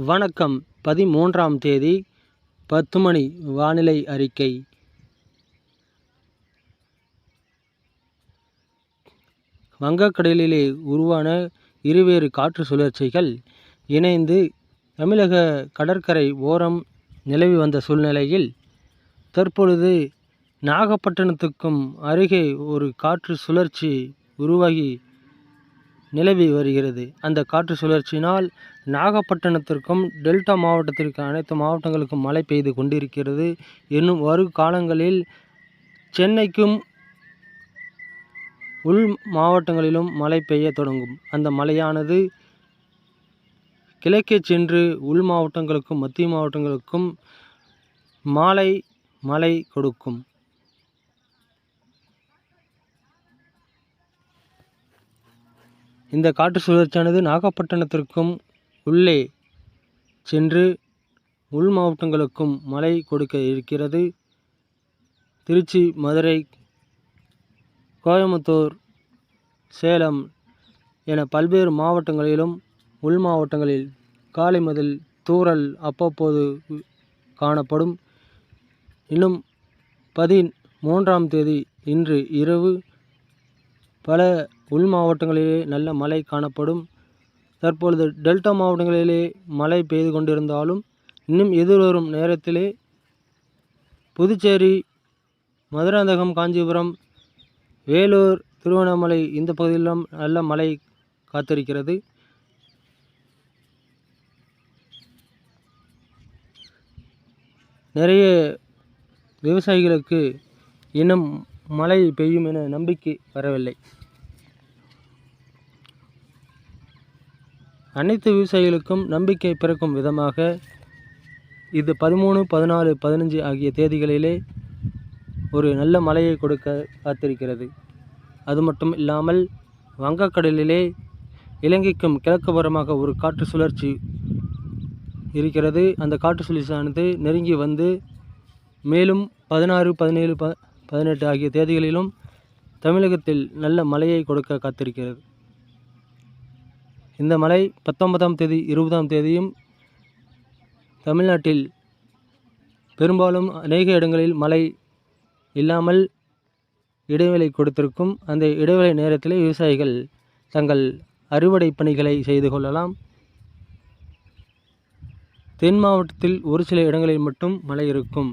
வணக்கம். பதிமூன்றாம் தேதி பத்து மணி வானிலை அறிக்கை. வங்கக்கடலிலே உருவான இருவேறு காற்று சுழற்சிகள் இணைந்து தமிழக கடற்கரை ஓரம் நிலவி வந்த சூழ்நிலையில் தற்பொழுது நாகப்பட்டினத்துக்கும் அருகே ஒரு காற்று சுழற்சி உருவாகி நிலவி வருகிறது. அந்த காற்று சுழற்சியினால் நாகப்பட்டினத்திற்கும் டெல்டா மாவட்டத்திற்கு அனைத்து மாவட்டங்களுக்கும் மழை பெய்து கொண்டிருக்கிறது. இன்னும் வரும் காலங்களில் சென்னைக்கும் உள் மாவட்டங்களிலும் மழை பெய்ய தொடங்கும். அந்த மழையானது கிழக்கே சென்று உள் மாவட்டங்களுக்கும் மத்திய மாவட்டங்களுக்கும் மாலை மழை கொடுக்கும். இந்த காற்று சுழற்சியானது நாகப்பட்டினத்திற்கும் உள்ளே சென்று உள் மாவட்டங்களுக்கும் மழை கொடுக்க இருக்கிறது. திருச்சி மதுரை கோயம்புத்தூர் சேலம் என பல்வேறு மாவட்டங்களிலும் உள் மாவட்டங்களில் காலை முதல் தூறல் அவ்வப்போது காணப்படும். இன்னும் பதிமூன்றாம் தேதி இன்று இரவு பல உள் மாவட்டங்களிலே நல்ல மழை காணப்படும். தற்பொழுது டெல்டா மாவட்டங்களிலே மழை பெய்து கொண்டிருந்தாலும் இன்னும் எதிர்வரும் நேரத்திலே புதுச்சேரி மதுராந்தகம் காஞ்சிபுரம் வேலூர் திருவண்ணாமலை இந்த பகுதியிலும் நல்ல மழை காத்திருக்கிறது. நிறைய விவசாயிகளுக்கு இன்னும் மழை பெய்யும் என நம்பிக்கை வரவில்லை. அனைத்து விவசாயிகளுக்கும் நம்பிக்கை பிறக்கும் விதமாக இது பதிமூணு பதினாலு பதினஞ்சு ஆகிய தேதிகளிலே ஒரு நல்ல மழையை கொடுக்க காத்திருக்கிறது. அது மட்டும் இல்லாமல் வங்கக்கடலிலே இலங்கைக்கும் கிழக்கு புறமாக ஒரு காற்று சுழற்சி இருக்கிறது. அந்த காற்று சுழற்சியானது நெருங்கி வந்து மேலும் பதினாறு பதினேழு ப பதினெட்டு ஆகிய தேதிகளிலும் தமிழகத்தில் நல்ல மழையை கொடுக்க காத்திருக்கிறது. இந்த மழை பத்தொன்பதாம் தேதி இருபதாம் தேதியும் தமிழ்நாட்டில் பெரும்பாலும் அநேக இடங்களில் மழை இல்லாமல் இடைவேளை கொடுத்திருக்கும். அந்த இடைவேளை நேரத்தில் விவசாயிகள் தங்கள் அறுவடை பணிகளை செய்து கொள்ளலாம். தென் மாவட்டத்தில் ஒரு சில இடங்களில் மட்டும் மழை இருக்கும்.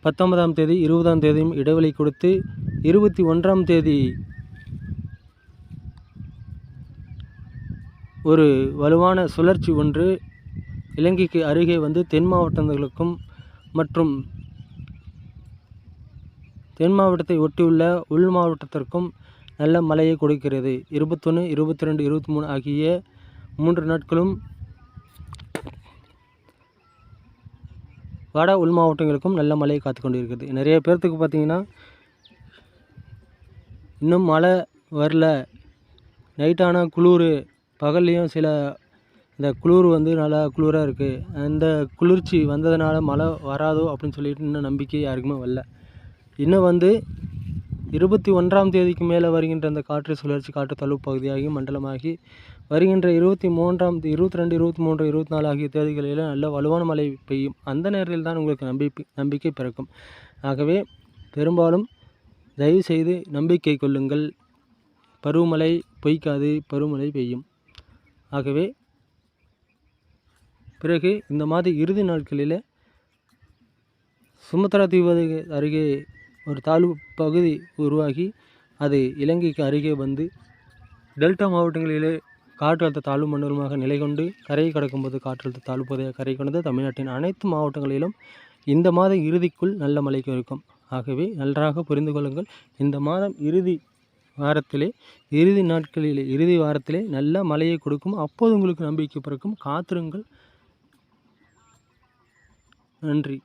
பத்தொன்பதாம் தேதி இருபதாம் தேதியும் இடைவெளி கொடுத்து இருபத்தி ஒன்றாம் தேதி ஒரு வலுவான சுழற்சி ஒன்று இலங்கைக்கு அருகே வந்து தென் மாவட்டங்களுக்கும் மற்றும் தென் மாவட்டத்தை ஒட்டியுள்ள உள் மாவட்டத்திற்கும் நல்ல மழையை கொடுக்கிறது. இருபத்தொன்று இருபத்தி ரெண்டு இருபத்தி மூணு ஆகிய மூன்று நாட்களும் வட உள் மாவட்டங்களுக்கும் நல்ல மழையை காத்து கொண்டிருக்கிறது. நிறைய பேர்த்துக்கு பார்த்திங்கன்னா இன்னும் மழை வரல. நைட்டான குளிர் பகல்லையும் சில இந்த குளிர் வந்து நல்லா குளிராக இருக்குது அந்த குளிர்ச்சி வந்ததுனால மழை வராதோ அப்படின்னு சொல்லிட்டு இன்னும் நம்பிக்கை யாருக்குமே வரல. இன்னும் வந்து இருபத்தி ஒன்றாம் தேதிக்கு மேலே வருகின்ற அந்த காற்று சுழற்சி காற்று தழுவு பகுதியாகி மண்டலமாகி வருகின்ற இருபத்தி மூன்றாம் இருபத்தி ரெண்டு இருபத்தி மூன்று இருபத்தி நாலு ஆகிய தேதிகளில் நல்ல வலுவான மழை பெய்யும். அந்த நேரத்தில் தான் உங்களுக்கு நம்பிக்கை நம்பிக்கை பிறக்கும். ஆகவே பெரும்பாலும் தயவு செய்து நம்பிக்கை கொள்ளுங்கள். பருவமழை பொய்க்காது பருவமழை பெய்யும். ஆகவே பிறகு இந்த மாத இறுதி நாட்களில் சுமத்ரா தீவு அருகே ஒரு தாழ்வு பகுதி உருவாகி அது இலங்கைக்கு அருகே வந்து டெல்டா மாவட்டங்களிலே காற்றழுத்த தாழ்வு மண்டலமாக நிலை கொண்டு கரையை கடக்கும்போது காற்றழுத்த தாழ்வு பகுதியாக கரை கொண்டது தமிழ்நாட்டின் அனைத்து மாவட்டங்களிலும் இந்த மாத இறுதிக்குள் நல்ல மழைக்கு இருக்கும் ஆகவே நன்றாக புரிந்து கொள்ளுங்கள். இந்த மாதம் இறுதி வாரத்திலே இறுதி நாட்களிலே இறுதி வாரத்திலே நல்ல மழையை கொடுக்கும். அப்போது உங்களுக்கு நம்பிக்கை பிறக்கும். காத்திருங்கள். நன்றி.